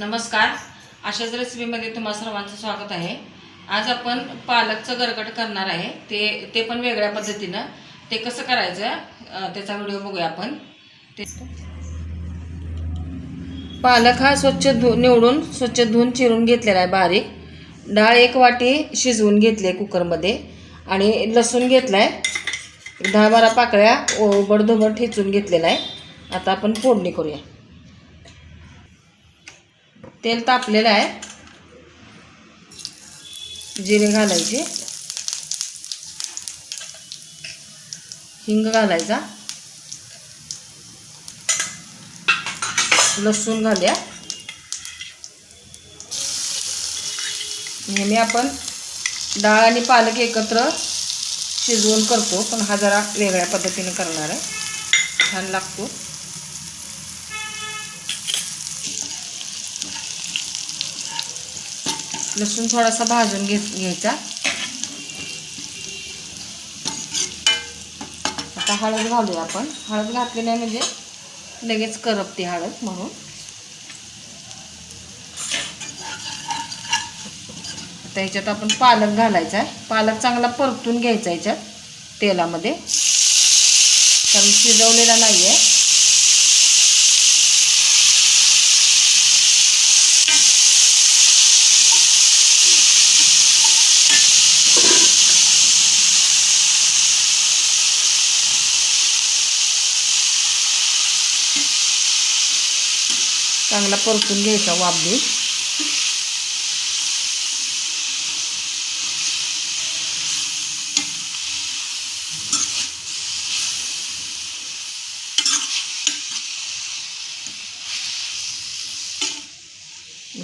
नमस्कार. अशाच रेसिपीमध्ये तुम्हा सर्वांचं स्वागत आहे. आज आपण पालकचं गरगट करणार आहे. ते ते पण वेगळ्या पद्धतीनं. ते कसं करायचं त्याचा व्हिडिओ बघूया आपण. ते पालक हा स्वच्छ धु निवडून स्वच्छ धुवून चिरून घेतलेला आहे बारीक. डाळ एक वाटी शिजवून घेतली आहे कुकरमध्ये आणि लसूण घेतला आहे दहा बारा पाकळ्या ओबडधोबड ठेचून घेतलेला आहे. आता आपण फोडणी करूया. तेल तापलेलं आहे. जिरे घालायचे. हिंग घालायचा. लसूण घालूया. नेहमी आपण डाळ आणि पालक एकत्र शिजवून करतो पण हा जरा वेगळ्या पद्धतीने करणार आहे. छान लागतो. लसूण थोडासा भाजून घेत घ्यायचा. आता हळद घालूया आपण. हळद घातली नाही म्हणजे लगेच करपते हळद म्हणून. आता ह्याच्यात आपण पालक घालायचा आहे. पालक चांगला परतून घ्यायचा ह्याच्यात तेलामध्ये. कारण शिजवलेला नाही आहे चांगला परतून घ्यायचा वाफ देऊन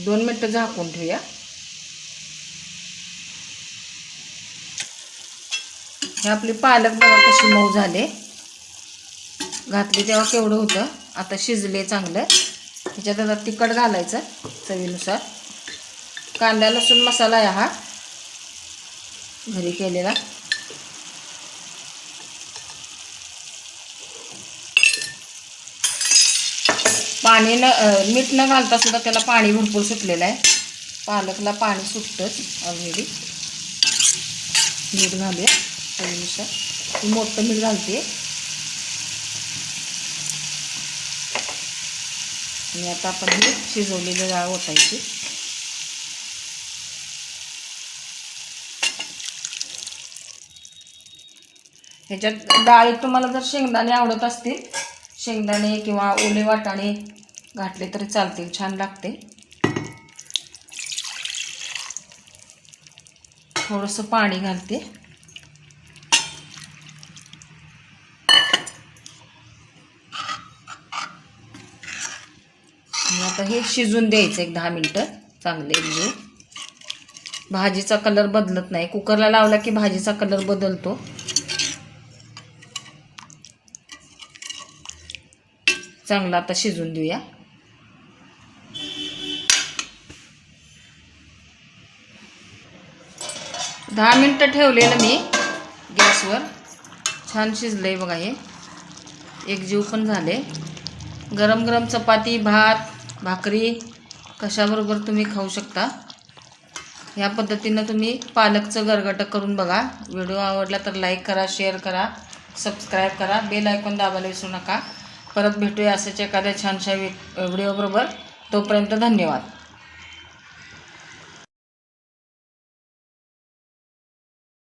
दोन मिनटं झाकून ठेवूया. हे आपली पालक बघा कशी मऊ झाले. घातली तेव्हा केवढं होतं. आता शिजले चांगलं. त्याच्यात आता तिखट घालायचं चवीनुसार. कांदा लसूण मसाला आहे हा. घरी केलेला. पाणी न मीठ न घालता सुद्धा त्याला पाणी भरपूर सुटलेलं आहे. पालकला पाणी सुटतंच ऑलरेडी मीठ घालूया चवीनुसार. मोठं मीठ घालते. आणि आता आपण हे शिजवलेली डाळ ओतायची. ह्याच्यात डाळीत तुम्हाला जर शेंगदाणे आवडत असतील शेंगदाणे किंवा ओले वाटाणे घातले तरी चालतील छान लागते. थोडंसं पाणी घालते. आणि आता हे शिजून द्यायचं एक दहा मिनटं. चांगले म्हणजे. भाजीचा कलर बदलत नाही. कुकरला लावला की भाजीचा कलर बदलतो. चांगला आता शिजून देऊया. दहा मिनटं ठेवलेलं मी गॅसवर. छान शिजलं आहे बघा हे. एक जीव पण झाले. गरम गरम चपाती भात भाकरी कशाबरोबर तुम्ही खाऊ शकता? या पद्धतीनं तुम्ही पालकचं गरगटं करून बघा. व्हिडिओ आवडला तर लाईक करा शेअर करा सबस्क्राईब करा. बेल आयकॉन दाबायला विसरू नका. परत भेटूया असंच एखाद्या छानशा व्हिडिओबरोबर. तोपर्यंत धन्यवाद.